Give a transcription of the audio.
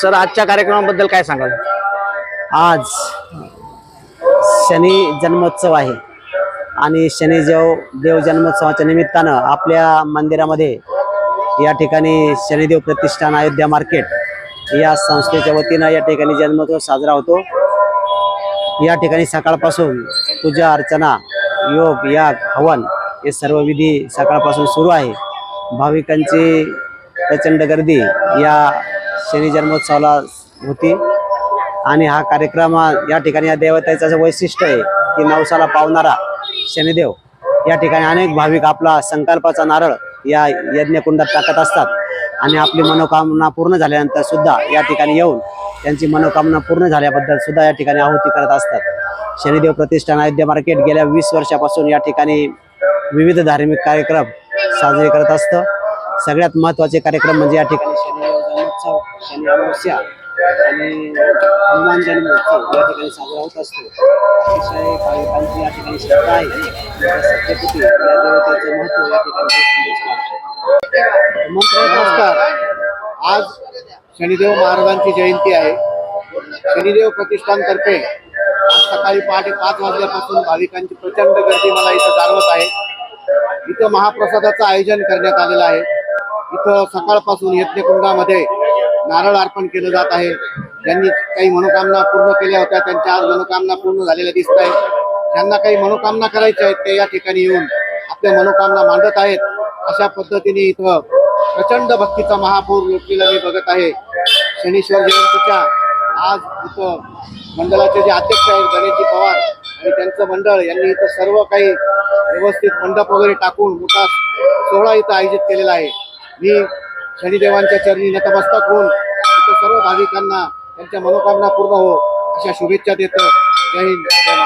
Sir आजच्या कार्यक्रमाबद्दल काय सांगाल? आज शनी जन्मोत्सव आहे आणि शनी देव देव जन्मोत्सवाच्या निमित्तानं आपल्या मंदिरामध्ये या ठिकाणी शनिदेव प्रतिष्ठान अयोध्या मार्केट या संस्थेच्या वतीनं या ठिकाणी जन्मोत्सव साजरा होतो. या ठिकाणी सकाळपासून पूजा अर्चना योग याग हवन हे सर्व विधी सकाळपासून सुरू आहे. भाविकांची प्रचंड गर्दी या शनी जन्मोत्सवाला होती. आणि हा कार्यक्रम या ठिकाणी या देवतेचं असं वैशिष्ट्य आहे की नवसाला पावणारा शनिदेव. या ठिकाणी अनेक भाविक आपला संकल्पाचा नारळ या यज्ञकुंडात टाकत असतात. आणि आपली मनोकामना पूर्ण झाल्यानंतर सुद्धा या ठिकाणी येऊन त्यांची मनोकामना पूर्ण झाल्याबद्दल सुद्धा या ठिकाणी आहुती करत असतात. शनिदेव प्रतिष्ठान अयोध्या मार्केट गेल्या वीस वर्षापासून या ठिकाणी विविध धार्मिक कार्यक्रम साजरे करत असतं. सगळ्यात महत्त्वाचे कार्यक्रम म्हणजे या ठिकाणी शनिदेव जन्मोत्सव शनी अमावस्या आणि हनुमान जन्मोत्सव या ठिकाणी साजरा होत असतो. अतिशय भाविकांची या ठिकाणी श्रद्धा आहे. सत्यपती या देवतेचं महत्त्व या ठिकाणी नमस्कार. आज शनिदेव महाराजांची जयंती आहे. शनिदेव प्रतिष्ठानतर्फे आज सकाळी पहाटे पाच वाजल्यापासून भाविकांची प्रचंड गर्दी मला इथं जाणवत आहे. इथं महाप्रसादाचं आयोजन करण्यात आलेलं आहे. इथं सकाळपासून यज्ञकुंडामध्ये नारळ अर्पण केलं जात आहे. ज्यांनी काही मनोकामना पूर्ण केल्या होत्या त्यांच्या आज मनोकामना पूर्ण झालेल्या दिसत आहेत. ज्यांना काही मनोकामना करायच्या आहेत ते या ठिकाणी येऊन आपल्या मनोकामना मांडत आहेत. अशा पद्धतीने इथं प्रचंड भक्तीचा महापूर लोटलेला मी बघत आहे. शनीश्वर जयंतीच्या आज इथं मंडळाचे जे अध्यक्ष आहेत गणेशजी पवार आणि त्यांचं मंडळ यांनी इथं सर्व काही व्यवस्थित मंडप वगैरे टाकून मोठा सोहळा इथं आयोजित केलेला आहे. मी शनिदेवांच्या चरणी नतमस्तक होऊन इथं सर्व भाविकांना त्यांच्या मनोकामना पूर्ण हो अशा शुभेच्छा देतो. जय हिंद. जय